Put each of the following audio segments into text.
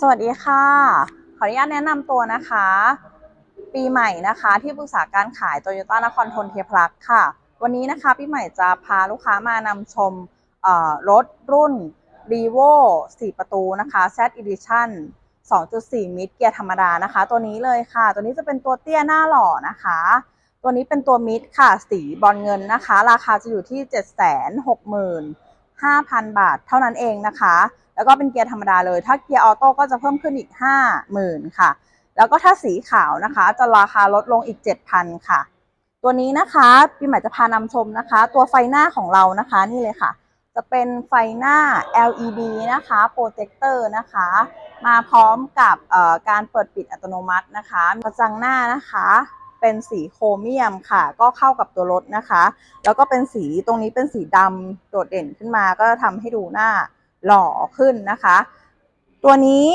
สวัสดีค่ะ ขออนุญาตแนะนำตัวนะคะ ปีใหม่นะคะที่ปรึกษาการขายโตโยต้านครทนเทพลักค่ะ วันนี้นะคะปีใหม่จะพาลูกค้ามานำชมรถรุ่น r e v o 4 ประตูนะคะ Z Edition 2.4 มิดเกียร์ธรรมดานะคะ ตัวนี้เลยค่ะ ตัวนี้จะเป็นตัวเตี้ยหน้าหล่อนะคะ ตัวนี้เป็นตัวมิดค่ะ สีบอลเงินนะคะ ราคาจะอยู่ที่ 765,000 บาทเท่านั้นเองนะคะ แล้วก็เป็นเกียร์ธรรมดาเลย ถ้าเกียร์ออโต้ก็จะเพิ่มขึ้นอีก 50,000 ค่ะ แล้วก็ถ้าสีขาวนะคะ จะราคาลดลงอีก 7,000 ค่ะ ตัวนี้นะคะปีใหม่จะพานำชมนะคะ ตัวไฟหน้าของเรานะคะนี่เลยค่ะ จะเป็นไฟหน้า LED นะคะโปรเจคเตอร์นะคะ มาพร้อมกับการเปิดปิดอัตโนมัตินะคะกระจังหน้านะคะเป็นสีโครเมียมค่ะ ก็เข้ากับตัวรถนะคะ แล้วก็เป็นสีตรงนี้เป็นสีดำโดดเด่นขึ้นมาก็จะทำให้ดูหน้า หล่อขึ้นนะคะ ตัวนี้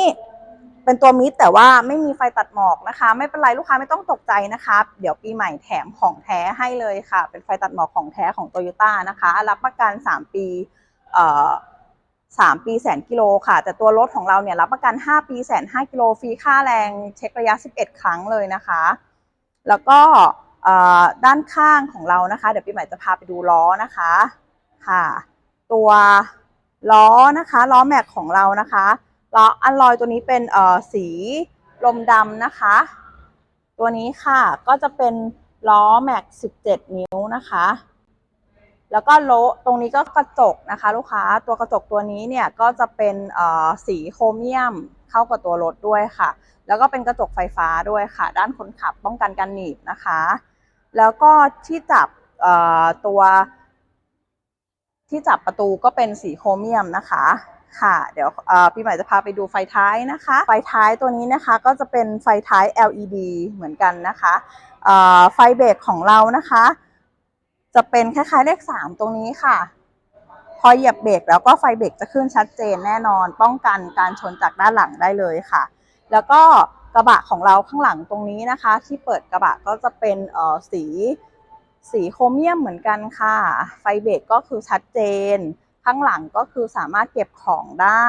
เป็นตัวมิดแต่ว่าไม่มีไฟตัดหมอกนะคะ ไม่เป็นไรลูกค้าไม่ต้องตกใจนะคะ เดี๋ยวปีใหม่แถมของแท้ให้เลยค่ะ เป็นไฟตัดหมอกของแท้ของโตโยต้านะคะ รับประกัน 3 ปีเอ่อ3ปีแสนกิโลค่ะ แต่ตัวรถของเราเนี่ยรับประกัน 5 ปีแสน5กิโลฟรีค่าแรงเช็คระยะ 11 ครั้งเลยนะคะ แล้วก็ด้านข้างของเรานะคะ เดี๋ยวปีใหม่จะพาไปดูล้อนะคะค่ะ ตัว ล้อนะคะล้อแม็กของเรานะคะล้ออันลอยตัวนี้เป็นเอ่อสีลมดำนะคะ ตัวนี้ค่ะก็จะเป็นล้อแม็ก17 นิ้วนะคะ แล้วก็โลตรงนี้ก็กระจกนะคะ ลูกค้าตัวกระจกตัวนี้เนี่ยก็จะเป็นเอ่อสีโครเมียมเข้ากับตัวรถด้วยค่ะ แล้วก็เป็นกระจกไฟฟ้าด้วยค่ะ ด้านคนขับป้องกันการหนีบนะคะ แล้วก็ที่จับเอ่อตัว ที่จับประตูก็เป็นสีโครเมียมนะคะค่ะ เดี๋ยวพี่ใหม่จะพาไปดูไฟท้ายนะคะ ไฟท้ายตัวนี้นะคะก็จะเป็นไฟท้าย LED เหมือนกันนะคะไฟเบรกของเรานะคะ จะเป็นคล้ายๆเลขสามตรงนี้ค่ะ พอเหยียบเบรกแล้วก็ไฟเบรกจะขึ้นชัดเจนแน่นอน ป้องกันการชนจากด้านหลังได้เลยค่ะ แล้วก็กระบะของเราข้างหลังตรงนี้นะคะ ที่เปิดกระบะก็จะเป็นสี สีโครเมียมเหมือนกันค่ะ ไฟเบรกก็คือชัดเจน ข้างหลังก็คือสามารถเก็บของได้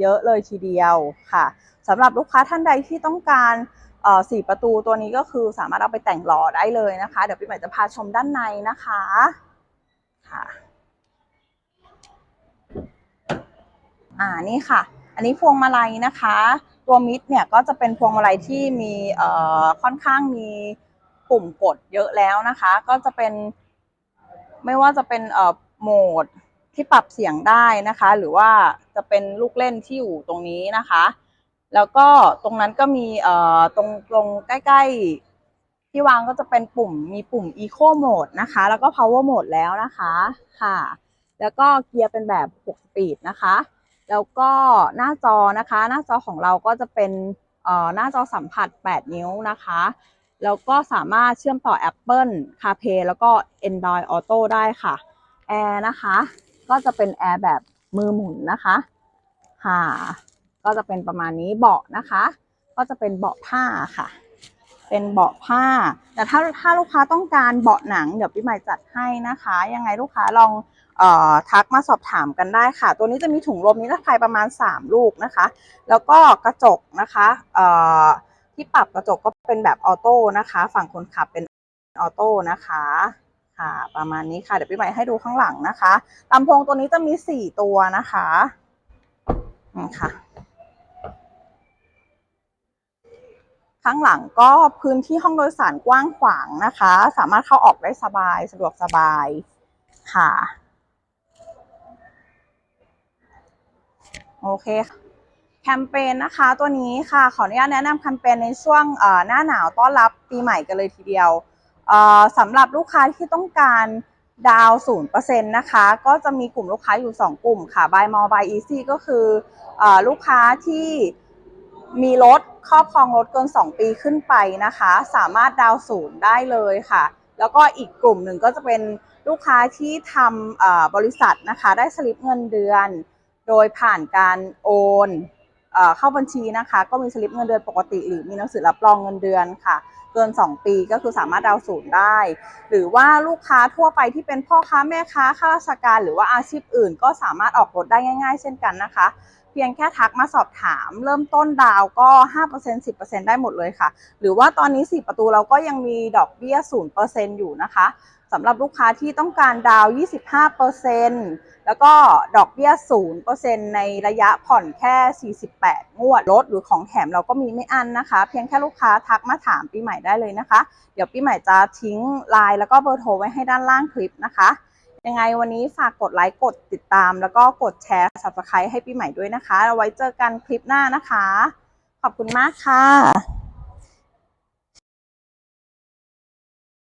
เยอะเลยทีเดียวค่ะสำหรับลูกค้าท่านใดที่ต้องการสี่ประตูตัวนี้ก็คือสามารถเอาไปแต่งหล่อได้เลยนะคะ เดี๋ยวพี่ใหม่จะพาชมด้านในนะคะค่ะอ่านี่ค่ะ อันนี้พวงมาลัยนะคะ ตัวมิดเนี่ยก็จะเป็นพวงมาลัยที่มีค่อนข้างมี ปุ่มกดเยอะแล้วนะคะ ก็จะเป็นไม่ว่าจะเป็นเอ่อโหมดที่ปรับเสียงได้นะคะ หรือว่าจะเป็นลูกเล่นที่อยู่ตรงนี้นะคะ แล้วก็ตรงนั้นก็มีเอ่อตรงตรงใกล้ๆ ที่วางก็จะเป็นปุ่มมีปุ่ม Eco Mode นะคะ แล้วก็ Power Mode แล้วนะคะค่ะ แล้วก็เกียร์เป็นแบบ 6 สปีดนะคะ แล้วก็หน้าจอนะคะ หน้าจอของเราก็จะเป็นเอ่อหน้าจอสัมผัส 8 นิ้วนะคะ แล้วก็สามารถเชื่อมต่อ Apple CarPlay แล้วก็ Android Auto ได้ค่ะ แอร์นะคะ ก็จะเป็นแอร์แบบมือหมุนนะคะ ค่ะ ก็จะเป็นประมาณนี้เบาะนะคะ ก็จะเป็นเบาะผ้าค่ะ เป็นเบาะผ้า แต่ถ้าถ้าลูกค้าต้องการเบาะหนังเดี๋ยวพี่ใหม่จัดให้นะคะ ยังไงลูกค้าลองเอ่อทักมาสอบถามกันได้ค่ะ ตัวนี้จะมีถุงลมนิรภัยประมาณ 3 ลูกนะคะ แล้วก็กระจกนะคะเอ่อ ที่ปรับกระจกก็เป็นแบบออโต้นะคะ ฝั่งคนขับเป็นออโต้นะคะค่ะ ประมาณนี้ค่ะ เดี๋ยวพี่ใหม่ให้ดูข้างหลังนะคะลำโพงตัวนี้จะมี4ตัวนะคะอืมค่ะ ข้างหลังก็พื้นที่ห้องโดยสารกว้างขวางนะคะ สามารถเข้าออกได้สบายสะดวกสบายค่ะ โอเคค่ะ แคมเปญนะคะตัวนี้ค่ะขออนุญาตแนะนำแคมเปญในช่วงหน้าหนาวต้อนรับปีใหม่กันเลยทีเดียวสำหรับลูกค้าที่ต้องการดาวศูนย์เปอร์เซ็นต์นะคะ ก็จะมีกลุ่มลูกค้าอยู่ 2 กลุ่มค่ะ Buy More Buy Easy ก็คืออลูกค้าที่มีรถครอบครองรถเกิน 2 ปีขึ้นไปนะคะ สามารถดาวศูนย์ได้เลยค่ะ แล้วก็อีกกลุ่มหนึ่งก็จะเป็นลูกค้าที่ทำบริษัทนะคะ ได้สลิปเงินเดือน โดยผ่านการโอน เข้าบัญชีนะคะ ก็มีสลิปเงินเดือนปกติ หรือมีหนังสือรับรองเงินเดือนค่ะ เกิน 2 ปีก็คือสามารถดาวน์ศูนย์ได้ หรือว่าลูกค้าทั่วไปที่เป็นพ่อค้าแม่ค้าข้าราชการ หรือว่าอาชีพอื่น ก็สามารถออกรถได้ง่าย ๆ เช่นกันนะคะ เพียงแค่ทักมาสอบถาม เริ่มต้นดาวก็ 5% 10%ได้หมดเลยค่ะ หรือว่าตอนนี้ 4 ประตูเราก็ยังมีดอกเบี้ย 0%อยู่นะคะสำหรับลูกค้าที่ต้องการดาว 25%แล้วก็ดอกเบี้ย 0%ในระยะผ่อนแค่ 48 งวดลดหรือของแถมเราก็มีไม่อันนะคะ เพียงแค่ลูกค้าทักมาถามปีใหม่ได้เลยนะคะ เดี๋ยวปีใหม่จะทิ้งไลน์แล้วก็เบอร์โทรไว้ให้ด้านล่างคลิปนะคะ ยังไงวันนี้ฝากกดไลค์กดติดตาม แล้วก็กดแชร์ subscribe ให้ปีใหม่ด้วยนะคะเอาไว้เจอกันคลิปหน้านะคะ ขอบคุณมากค่ะ